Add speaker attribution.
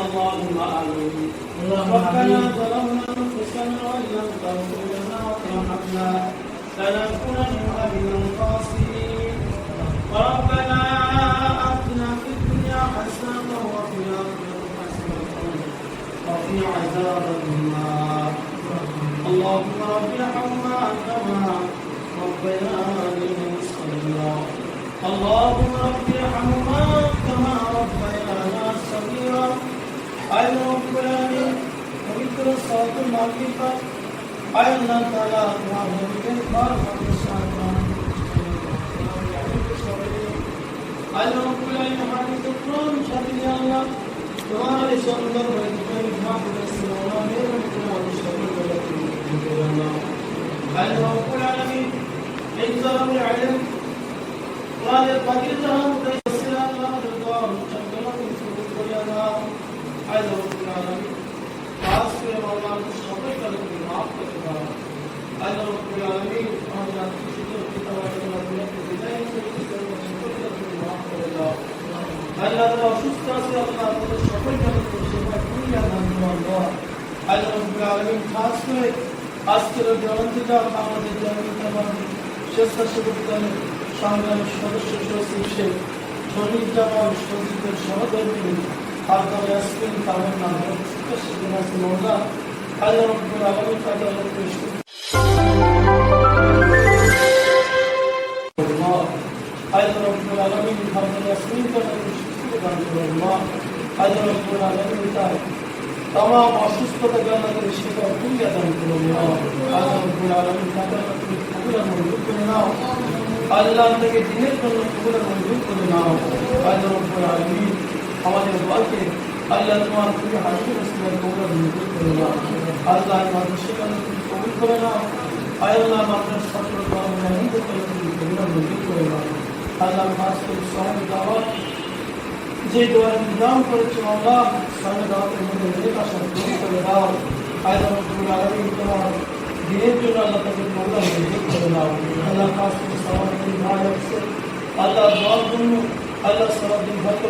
Speaker 1: اللهم آمين ربنا ظلمنا أنفسنا وإن لم تغفر لنا وترحمنا لنكونن من الخاسرين ربنا آتنا في الدنيا حسنة وفي الآخرة حسنة وفي عذاب النار اللهم رب ارحمنا كما ربياني صغيرا আয় রব্বুল আলামিন পবিত্র সালাতুল মাগরিবা আয় আল্লাহ তাআলা তোমার নবীদের ঘর মাদ্রাসা আয় রব্বুল আলামিন আমাদের কোরআন সাথে আল্লাহ তোমার এই সুন্দর হয়ে তুমি মাহবুব সালামের তোমার সকল বলে আয় রব্বুল আলামিন এই জলাল আলম তোমাদের পাখির জাহান আয় রব্বুল আলামিন খাস করে আল্লাহ সকল কালে তুমি মাফ করে দাও আয় রব্বুল আলামিন আমাদের আত্মীয় পিতা মাতা গুলোকে বিদায় করে সকল কালে তুমি মাফ করে দাও আল্লাহ তাআলা অসুস্থ আছে আল্লাহ তাদের সকল কালে তুমি সেবা করি আল্লাহ আল্লাহ রব্বুল আলামিন খাস করে আজকের জয়ন্তীটা আমাদের জয়ন্তী আমাদের স্বেচ্ছাসেবক দলের সদস্য সচিব حركة يسكن تعمل مع الناس تشهد الناس الموضوع هذا رب العالمين فهذا رب يشكر الله هذا رب العالمين حركة يسكن تعمل مع الله هذا رب العالمين تعالى تمام অসুস্থতা জ্ঞান করে সেটা তুমি দান করো আল্লাহ রব্বুল আলামিন তাদের তুমি কবুল মঞ্জুর করে নাও আল্লাহ থেকে দিনের জন্য কবুল মঞ্জুর করে নাও আল্লাহ রব্বুল আলামিন আমাদের দোয়াকে আল্লাহ তোমার তুমি হাসির রসুলের কবুল মঞ্জুর করে নাও। আল্লাহ আমাদের সেখানে তুমি কবুল করে নাও। আল্লাহ আমাদের মহিন্দ করে তুমি কবুল মঞ্জুর করে নাও। আল্লাহ করে সহায় দাওয়াত। যে দোয়ার নিজাম করেছে আল্লাহ সহায় দাওয়াতের মধ্যে অনেক আশা পূরণ করে দাও। আল্লাহ রব্বুল আলামিন তোমার দিনের জন্য আল্লাহ তাকে কবুল মঞ্জুর করে নাও। আল্লাহ করে সহায় ভাই আছে আল্লাহ দোয়ার জন্য আল্লাহ সারাদিন ভালো